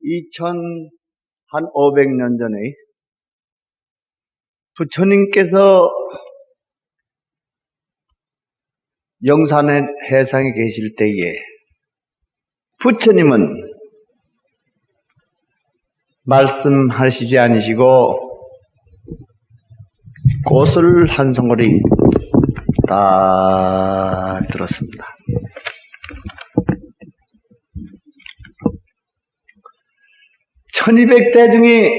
2000, 한 500년 전에 부처님께서 영산의 해상에 계실 때에 부처님은 말씀하시지 않으시고 꽃을 한 송거리 딱 들었습니다. 천이백 대중이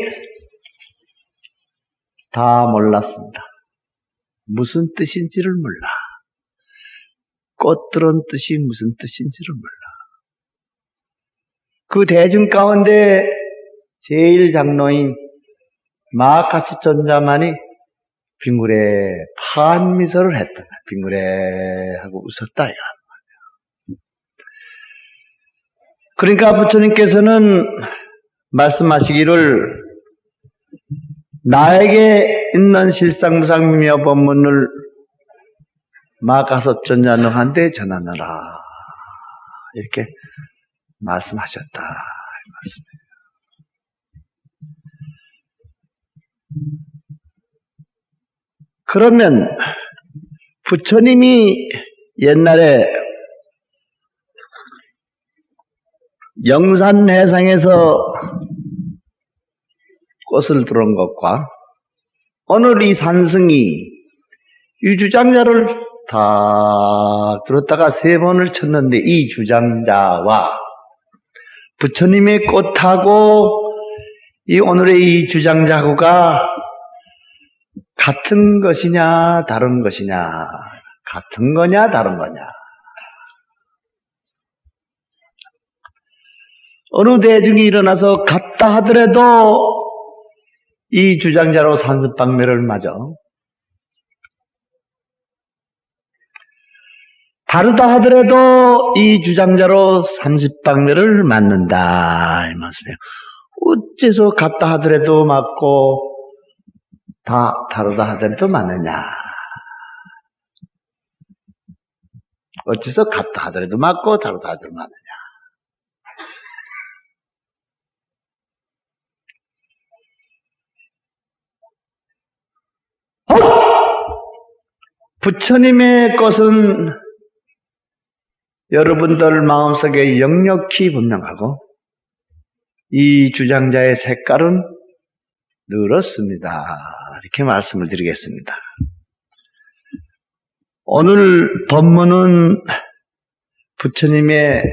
다 몰랐습니다. 무슨 뜻인지를 몰라. 꽃들은 뜻이 무슨 뜻인지를 몰라. 그 대중 가운데 제일 장로인 마카스 전자만이 빙그레 파한 미소를 했다. 빙그레 하고 웃었다. 그러니까 부처님께서는 말씀하시기를 나에게 있는 실상무상미며 법문을 마가섭전자 너한테 전하느라 이렇게 말씀하셨다 이 말씀이에요. 그러면 부처님이 옛날에 영산해상에서 꽃을 들은 것과 오늘 이 산승이 유주장자를 다 들었다가 세 번을 쳤는데 이 주장자와 부처님의 꽃하고 이 오늘의 이 주장자구가 같은 것이냐 다른 것이냐 같은 거냐 다른 거냐. 어느 대중이 일어나서 같다 하더라도 이 주장자로 산습방매를 맞아. 다르다 하더라도 이 주장자로 삼십방매를 맞는다. 이 말씀이에요. 어째서 같다 하더라도 맞고 다 다르다 하더라도 맞느냐. 어째서 같다 하더라도 맞고 다르다 하더라도 맞느냐. 부처님의 것은 여러분들 마음속에 역력히 분명하고 이 주장자의 색깔은 늘었습니다. 이렇게 말씀을 드리겠습니다. 오늘 법문은 부처님의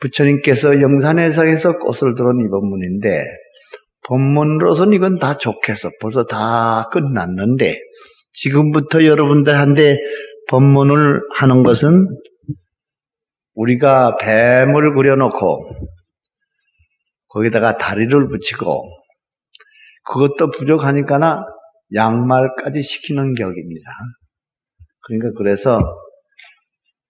부처님께서 영산해상에서 꽃을 들은 이 법문인데 본문으로서는 이건 다 좋겠어. 벌써 다 끝났는데 지금부터 여러분들한테 법문을 하는 것은 우리가 뱀을 그려놓고 거기다가 다리를 붙이고 그것도 부족하니까나 양말까지 시키는 격입니다. 그러니까 그래서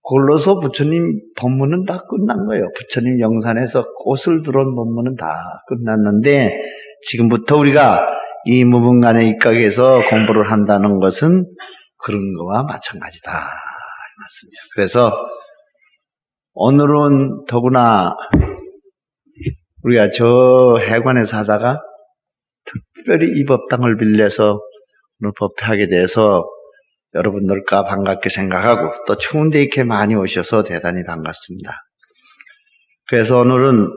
골로서 부처님 법문은 다 끝난 거예요. 부처님 영산에서 꽃을 들어온 법문은 다 끝났는데 지금부터 우리가 이 무분간의 입각에서 공부를 한다는 것은 그런 거와 마찬가지다. 맞습니다. 그래서 오늘은 더구나 우리가 저 해관에서 하다가 특별히 이 법당을 빌려서 오늘 법회하게 돼서 여러분들과 반갑게 생각하고 또 추운데 이렇게 많이 오셔서 대단히 반갑습니다. 그래서 오늘은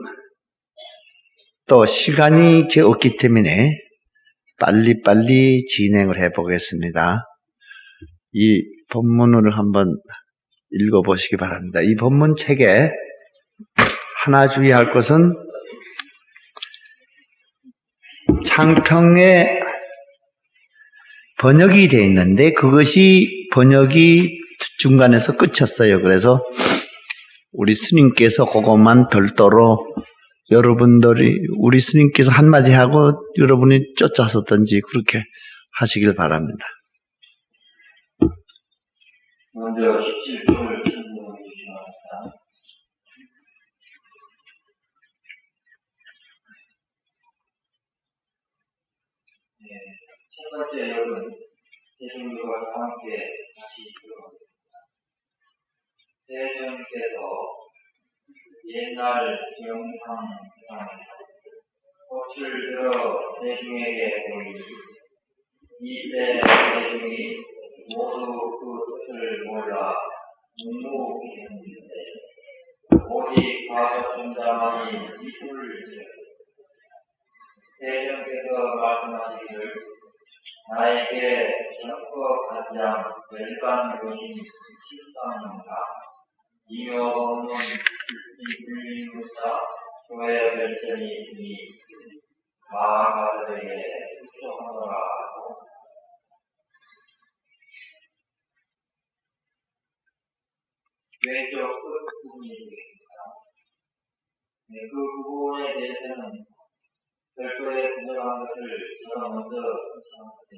또 시간이 없기 때문에 빨리빨리 진행을 해 보겠습니다. 이 본문을 한번 읽어 보시기 바랍니다. 이 본문 책에 하나 주의할 것은 창평에 번역이 되어 있는데 그것이 번역이 중간에서 끝쳤어요. 그래서 우리 스님께서 그것만 별도로 여러분들이 우리 스님께서 한마디 하고 여러분이 쫓아서든지 그렇게 하시길 바랍니다. 먼저 17종을 설명해 주시기 바랍니다. 네, 첫 번째 역은 대중들과 함께 다시 들어보겠습니다. 대중께서 옛날 영상 꽃을 들어 대중에게 보이니 이때 대중이 모두 그 뜻을 몰라 묵묵했는데 오직 과거 전자만이 이불을 지었다. 대령께서 말씀하시기를 나에게 전거 가장 열반 요인 실상인가 이며 없는 이 불림부터 교회 별점이 있으니 마가들에게 하고 왼쪽 끝 부분이 되겠습니다. 네, 그 부분에 대해서는 별도의 분석한 것을 제가 먼저 신청하는데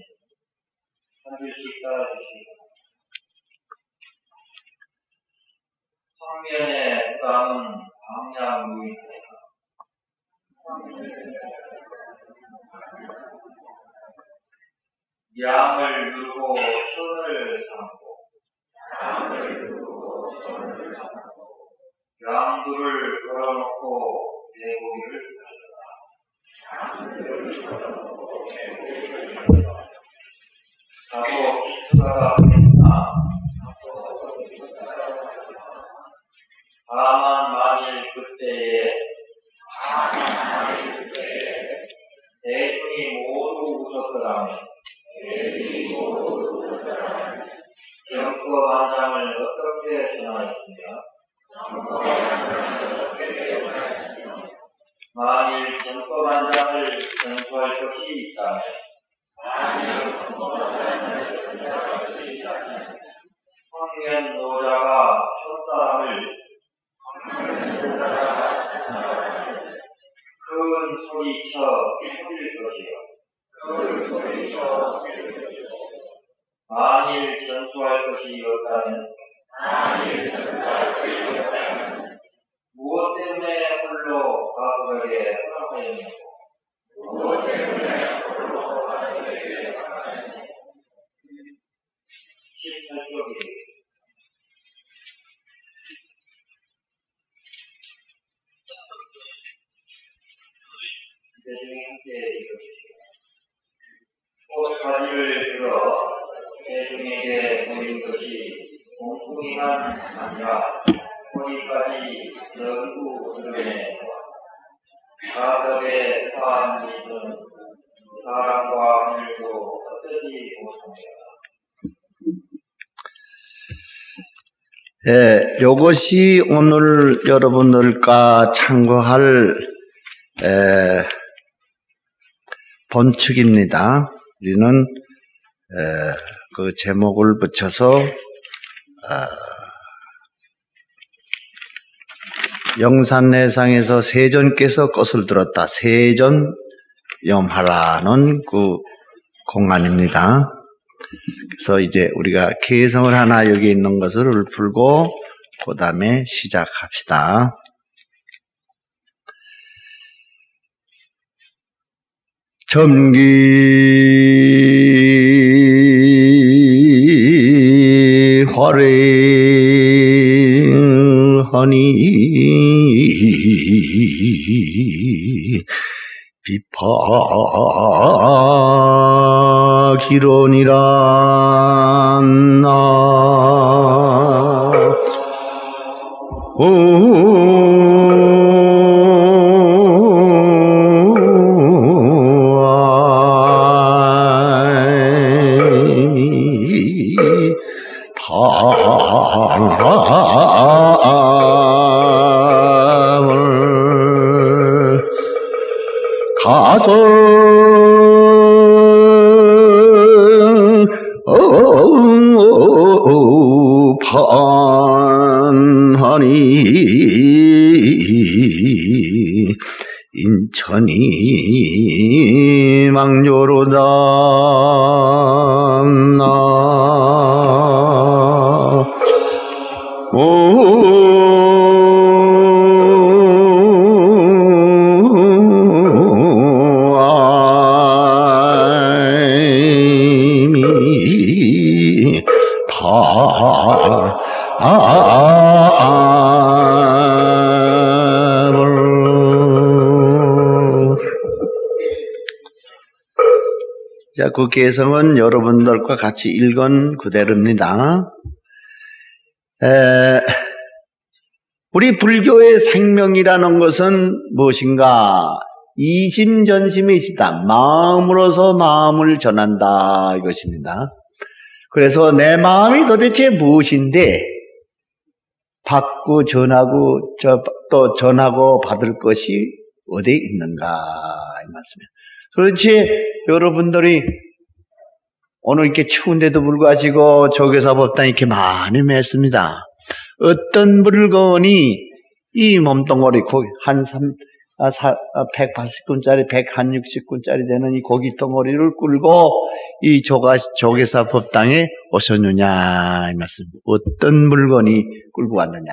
한 줄씩 따라주시고 성면의 부담은 방향무인하다 양을 누르고 손을 삼고 양두를 걸어놓고 대고기를 나도 기초가 있나 다만 만일 그때에 대중이 모두 웃었더라면 நம்முடைய 예, 요것이 오늘 여러분들과 참고할 에, 본축입니다. 우리는 에, 그 제목을 붙여서 아, 영산내상에서 세존께서 꽃을 들었다. 세존 염하라는 그 공간입니다. 그래서 이제 우리가 개성을 하나 여기 있는 것을 풀고 그 다음에 시작합시다. 점기 활행하니 비파 기론이라 나 담을 인천이 망조로다 자, 그 개성은 여러분들과 같이 읽은 그대로입니다. 에, 우리 불교의 생명이라는 것은 무엇인가? 이심전심이 있다. 마음으로서 마음을 전한다. 이것입니다. 그래서 내 마음이 도대체 무엇인데, 받고 전하고, 저, 또 전하고 받을 것이 어디에 있는가. 이 말씀이에요. 그렇지, 여러분들이 오늘 이렇게 추운데도 불구하고 조교사 법당 이렇게 많이 맺습니다. 어떤 물건이 이 몸뚱어리 고기 한 3, 아, 사, 아, 180군짜리, 160군짜리 되는 이 고기 덩어리를 끌고 이 조가, 조계사 법당에 오셨느냐, 이 말씀. 어떤 물건이 끌고 왔느냐.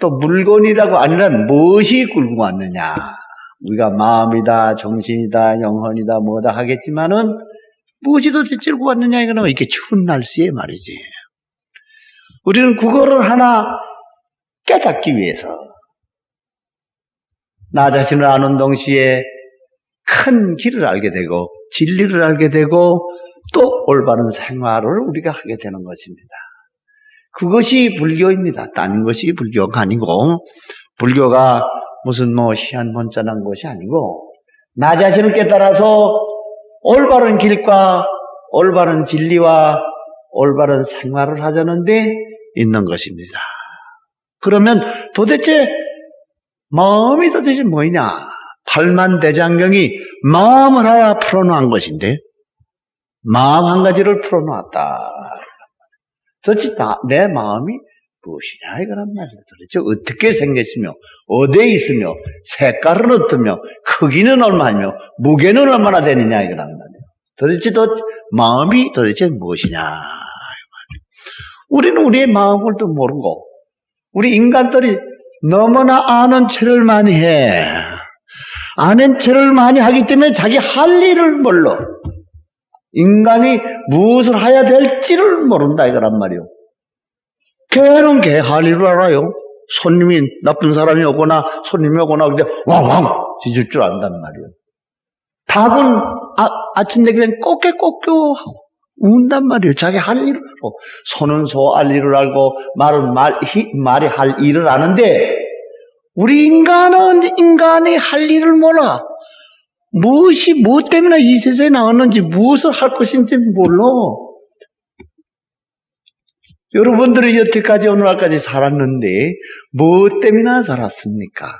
또 물건이라고 아니라 무엇이 끌고 왔느냐. 우리가 마음이다, 정신이다, 영혼이다, 뭐다 하겠지만은 무엇이 도대체 끌고 왔느냐, 이거는 이렇게 추운 날씨에 말이지. 우리는 그거를 하나 깨닫기 위해서 나 자신을 아는 동시에 큰 길을 알게 되고 진리를 알게 되고 또 올바른 생활을 우리가 하게 되는 것입니다. 그것이 불교입니다. 딴 것이 불교가 아니고 불교가 무슨 뭐 희한 번짠한 것이 아니고 나 자신을 깨달아서 올바른 길과 올바른 진리와 올바른 생활을 하자는 데 있는 것입니다. 그러면 도대체 마음이 도대체 뭐냐? 팔만 대장경이 마음을 하나 풀어놓은 것인데 마음 한 가지를 풀어놓았다. 도대체 나, 내 마음이 무엇이냐 이거란 말이야. 도대체 어떻게 생겼으며 어디에 있으며 색깔은 어떠며 크기는 얼마며 무게는 얼마나 되느냐 이거란 말이야. 도대체 도 마음이 도대체 무엇이냐 우리는 우리의 마음을 또 모르고 우리 인간들이 너무나 아는 체를 많이 해. 아는 체를 많이 하기 때문에 자기 할 일을 몰라. 인간이 무엇을 해야 될지를 모른다 이거란 말이요. 걔는 걔할 일을 알아요. 손님이 나쁜 사람이 오거나 손님이 오거나 그때 왕왕 짖을 줄 안단 말이요. 닭은 아, 침 되기면 꼬깨꼬깨 하고 운단 말이에요. 자기 할 일을 알고. 소는 소할 일을 알고, 말은 말, 히, 말이 할 일을 아는데, 우리 인간은 인간이 할 일을 몰라. 무엇이, 무엇 때문에 이 세상에 나왔는지, 무엇을 할 것인지 몰라. 여러분들이 여태까지 오늘날까지 살았는데, 무엇 때문에 살았습니까?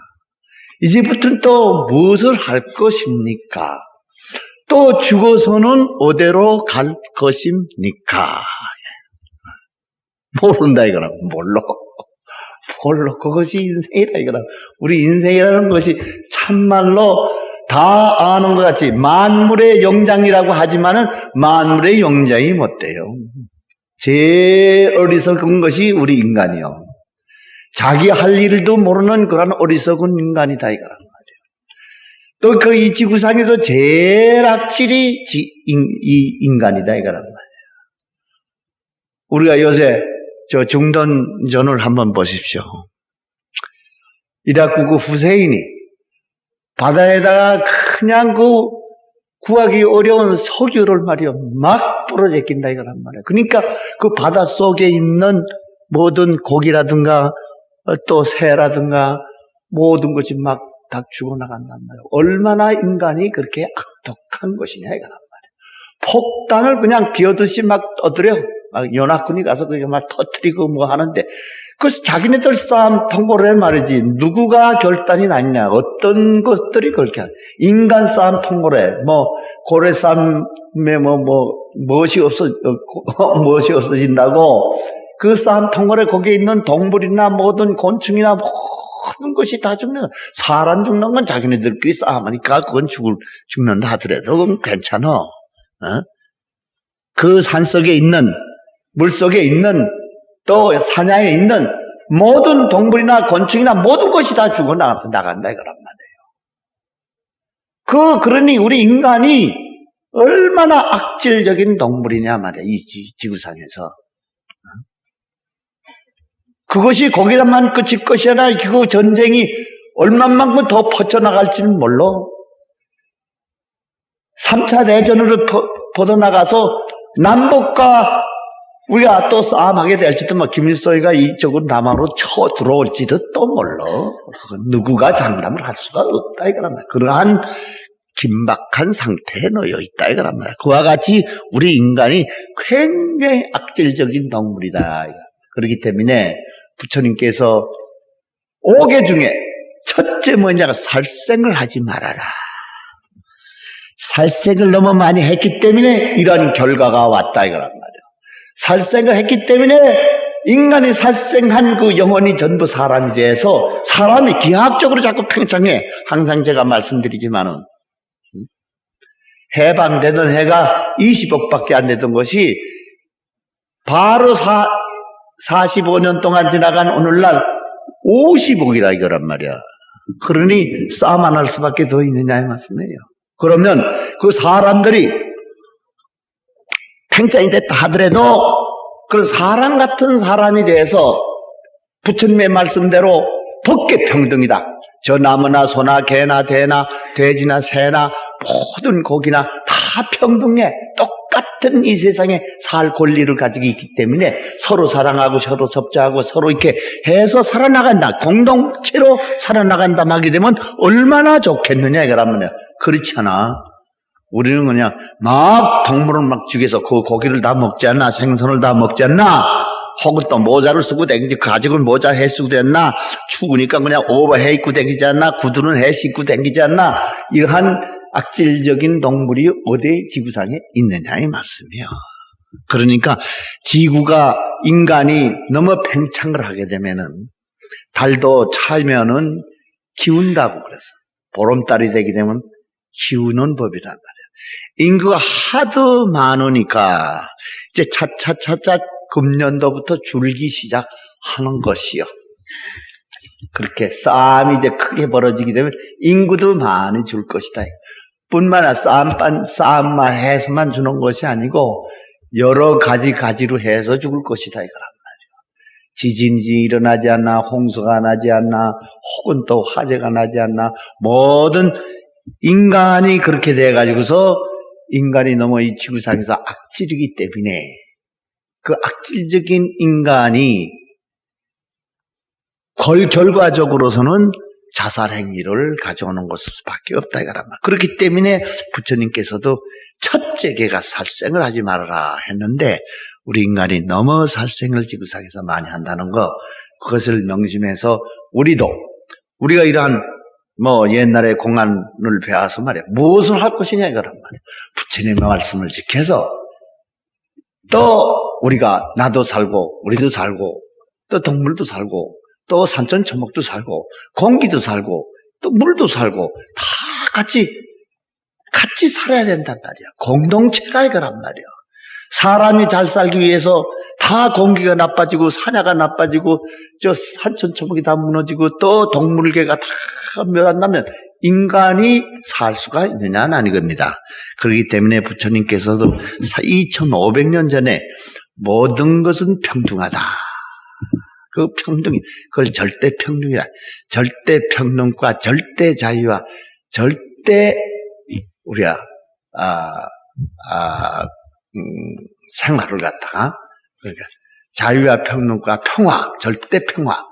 이제부터는 또 무엇을 할 것입니까? 또 죽어서는 어디로 갈 것입니까? 모른다 이거라 몰라 몰라 그것이 인생이라 이거라 우리 인생이라는 것이 참말로 다 아는 것 같이 만물의 영장이라고 하지만은 만물의 영장이 못 돼요 제일 어리석은 것이 우리 인간이요 자기 할 일도 모르는 그런 어리석은 인간이 다 이거라 또그 이 지구상에서 제일 악질이 지, 인, 이 인간이다 이거란 말이에요. 우리가 요새 저 중동전을 한번 보십시오. 이라크 그 후세인이 바다에다가 그냥 그 구하기 어려운 석유를 말이요 막 뿌려제낀다 이거란 말이에요. 그러니까 그 바다 속에 있는 모든 고기라든가 또 새라든가 모든 것이 막 다 죽어나간단 말이에요. 얼마나 인간이 그렇게 악독한 것이냐, 이거란 말이에요. 폭탄을 그냥 비어듯이 막 떠들여. 막 연합군이 가서 그게 막 터트리고 뭐 하는데, 그래서 자기네들 싸움 통보를 해 말이지. 누구가 결단이 났냐. 어떤 것들이 그렇게, 인간 싸움 통보를 해. 뭐, 고래 싸움에 뭐, 뭐, 무엇이 없어, 무엇이 없어진다고. 그 싸움 통보에 거기에 있는 동물이나 모든 곤충이나 모든 것이 다 죽는 사람 죽는 건 자기네들끼리 싸움하니까 그건 죽을 죽는다 하더라도 그건 괜찮아. 어? 그 산속에 있는 물 속에 있는 또 사냐에 있는 모든 동물이나 곤충이나 모든 것이 다 죽어 나간다 이거란 말이에요. 그 그러니 우리 인간이 얼마나 악질적인 동물이냐 말이야 이 지구상에서. 그것이 거기다만 끝일 것이 아니라 그 전쟁이 얼마만큼 더 퍼져나갈지는 몰라. 3차 대전으로 버- 벗어나가서 남북과 우리가 또 싸움하게 될지도 뭐 김일성이가 이쪽으로 남한으로 쳐 들어올지도 또 몰라. 누구가 장담을 할 수가 없다 이거란 말이야. 그러한 긴박한 상태에 놓여 있다 이거란 말이야. 그와 같이 우리 인간이 굉장히 악질적인 동물이다. 그렇기 때문에 부처님께서 오개 중에 첫째 뭐냐가 살생을 하지 말아라. 살생을 너무 많이 했기 때문에 이런 결과가 왔다 이거란 말이에요. 살생을 했기 때문에 인간이 살생한 그 영혼이 전부 사람이 돼서 사람이 기하학적으로 자꾸 팽창해. 항상 제가 말씀드리지만은 음? 해방되던 해가 20억밖에 안 되던 것이 바로 사, 45년 동안 지나간 오늘날 50억이라 이거란 말이야. 그러니 안할 수밖에 더 있느냐 이 말씀이에요. 그러면 그 사람들이 팽창이 됐다 하더라도 그런 사람 같은 사람이 돼서 부처님의 말씀대로 법계 평등이다. 저 나무나 소나 개나 대나 돼지나 새나 모든 고기나 다 평등해. 똑같은 이 세상에 살 권리를 가지고 있기 때문에 서로 사랑하고 서로 접자하고 서로 이렇게 해서 살아나간다. 공동체로 살아나간다 하게 되면 얼마나 좋겠느냐 이거라면요. 그렇잖아. 우리는 그냥 막 동물을 막 죽여서 그 고기를 다 먹지 않나 생선을 다 먹지 않나 혹은 또 모자를 쓰고 다니지 가죽은 모자 해 쓰고 다녔나 추우니까 그냥 오버 해 입고 다니지 않나 구두는 해 신고 다니지 않나 이러한 악질적인 동물이 어디 지구상에 있느냐 이 말씀이요. 그러니까 지구가 인간이 너무 팽창을 하게 되면은 달도 차면은 기운다고 그래서 보름달이 되게 되면 키우는 법이란 말이에요. 인구가 하도 많으니까 이제 차차차차 금년도부터 줄기 시작하는 것이요. 그렇게 싸움이 이제 크게 벌어지게 되면 인구도 많이 줄 것이다. 뿐만 아니라 싸움만, 싸움만 해서만 주는 것이 아니고 여러 가지 가지로 해서 죽을 것이다. 이거란 말이에요. 지진이 일어나지 않나, 홍수가 나지 않나, 혹은 또 화재가 나지 않나, 모든 인간이 그렇게 돼가지고서 인간이 너무 이 지구상에서 악질이기 때문에 그 악질적인 인간이 걸 결과적으로서는 자살 행위를 가져오는 것밖에 없다 이거란 말. 그렇기 때문에 부처님께서도 첫째 개가 살생을 하지 말아라 했는데 우리 인간이 너무 살생을 지구상에서 많이 한다는 거 그것을 명심해서 우리도 우리가 이러한 뭐 옛날에 공안을 배워서 말이야. 무엇을 할 것이냐 이거란 말이야. 부처님의 말씀을 지켜서 또 우리가 나도 살고 우리도 살고 또 동물도 살고 또 산천 초목도 살고 공기도 살고 또 물도 살고 다 같이 같이 살아야 된단 말이야. 공동체가 이거란 말이야 사람이 잘 살기 위해서 다 공기가 나빠지고 사냐가 나빠지고 저 산천 초목이 다 무너지고 또 동물계가 다 멸한다면 인간이 살 수가 있느냐는 아니겁니다. 그렇기 때문에 부처님께서도 2500년 전에 모든 것은 평등하다. 그 평등이 그걸 절대 평등이라 절대 평등과 절대 자유와 절대 우리가 아, 아, 음, 생활을 갖다가 그러니까 자유와 평등과 평화, 절대 평화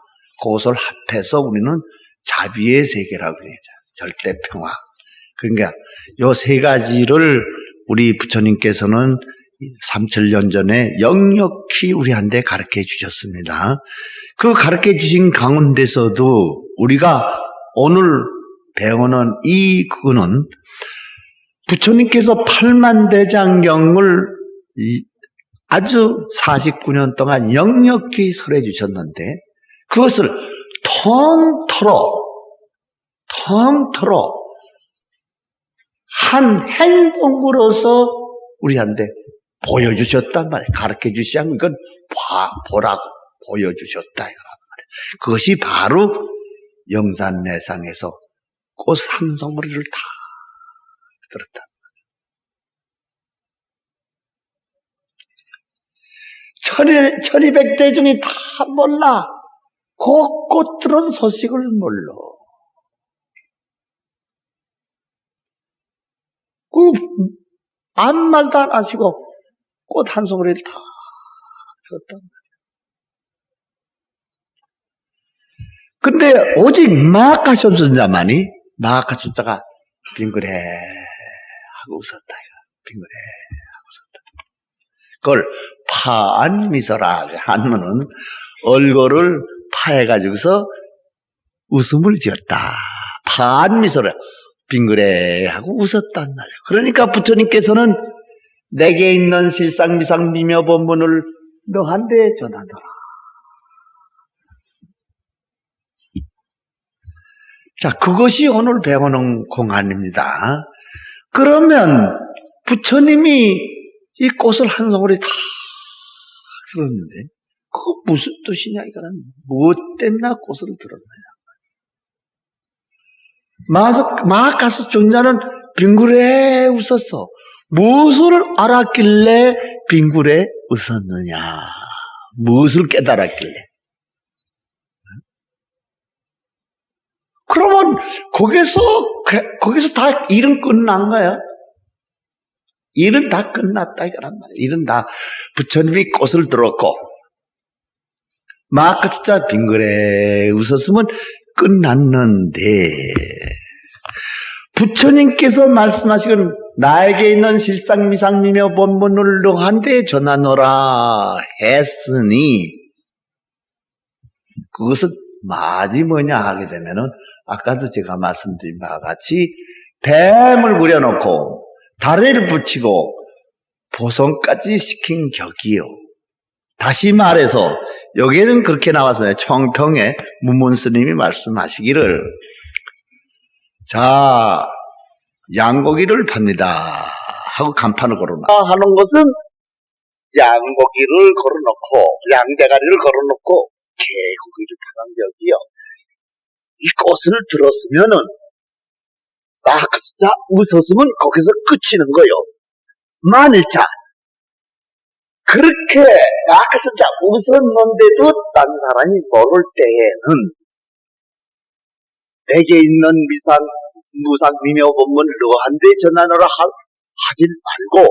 그것을 합해서 우리는 자비의 세계라고 그러죠. 절대 평화. 그러니까 요 세 가지를 우리 부처님께서는 3천년 전에 역력히 우리한테 가르쳐 주셨습니다. 그 가르쳐 주신 가운데서도 우리가 오늘 배우는 이 그거는 부처님께서 팔만대장경을 아주 49년 동안 역력히 설해 주셨는데 그것을 통틀어 통틀어 한 행동으로서 우리한테 보여주셨단 말이에요. 가르쳐 주시 않고 이건 봐, 보라고 보여주셨다. 이거란 말이에요. 그것이 바로 영산내상에서 꽃 삼성머리를 다 들었다. 천이, 천이백대 중에 다 몰라. 그 꽃들은 소식을 몰라. 그, 아무 말도 안 하시고 꽃 한 송이를 다 줬단 근데 오직 마카쇼스자만이 마카쇼자가 빙그레 하고 웃었다. 빙그레 하고 웃었다. 그걸 파안 미소라 하면은 얼굴을 파해가지고서 웃음을 지었다. 파안 미소라 빙그레 하고 웃었단 말이에요. 그러니까 부처님께서는 내게 있는 실상 미상 미묘 본문을 너한테 전하더라. 자, 그것이 오늘 배우는 공안입니다. 그러면 부처님이 이 꽃을 한 송이 다 들었는데, 그거 무슨 뜻이냐, 이거는. 무엇 때문에 꽃을 들었느냐. 마가스 존자는 빙굴에 웃었어. 무엇을 알았길래 빙굴에 웃었느냐. 무엇을 깨달았길래. 그러면 거기서 그- 거기서 다 일은 끝난 거야. 일은 다 끝났다 이거란 말이야. 일은 다 부처님이 꽃을 들었고 마크 진짜 빙그레 웃었으면 끝났는데 부처님께서 말씀하시건 나에게 있는 실상미상미묘 본문을 너한테 전하노라 했으니 그것은 마지 뭐냐 하게 되면은 아까도 제가 말씀드린 바와 같이 뱀을 그려놓고 다리를 붙이고 보성까지 시킨 격이요. 다시 말해서 여기에는 그렇게 나왔어요. 청평에 문문 스님이 말씀하시기를 자 양고기를 팝니다 하고 간판을 걸어놔 하는 것은 양고기를 걸어놓고 양대가리를 걸어놓고 개고기를 파는 격이요. 이 꽃을 들었으면은 아, 그 진짜 웃었으면 거기서 끝이는 거요. 만일자 그렇게 아까 진짜 웃었는데도 딴 사람이 모를 때에는 내게 있는 미상 무상 미묘 본문 너한테 전하노라 하, 하질 말고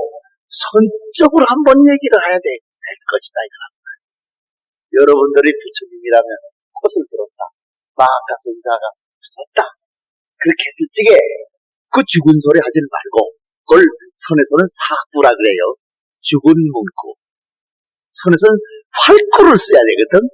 선적으로 한번 얘기를 해야 돼. 될 것이다 이거. 여러분들이 부처님이라면 꽃을 들었다. 마가성자가 웃었다. 그렇게 했을 적에 그 죽은 소리 하지 말고 그걸 선에서는 사구라 그래요. 죽은 문구. 선에서는 활구를 써야 되거든.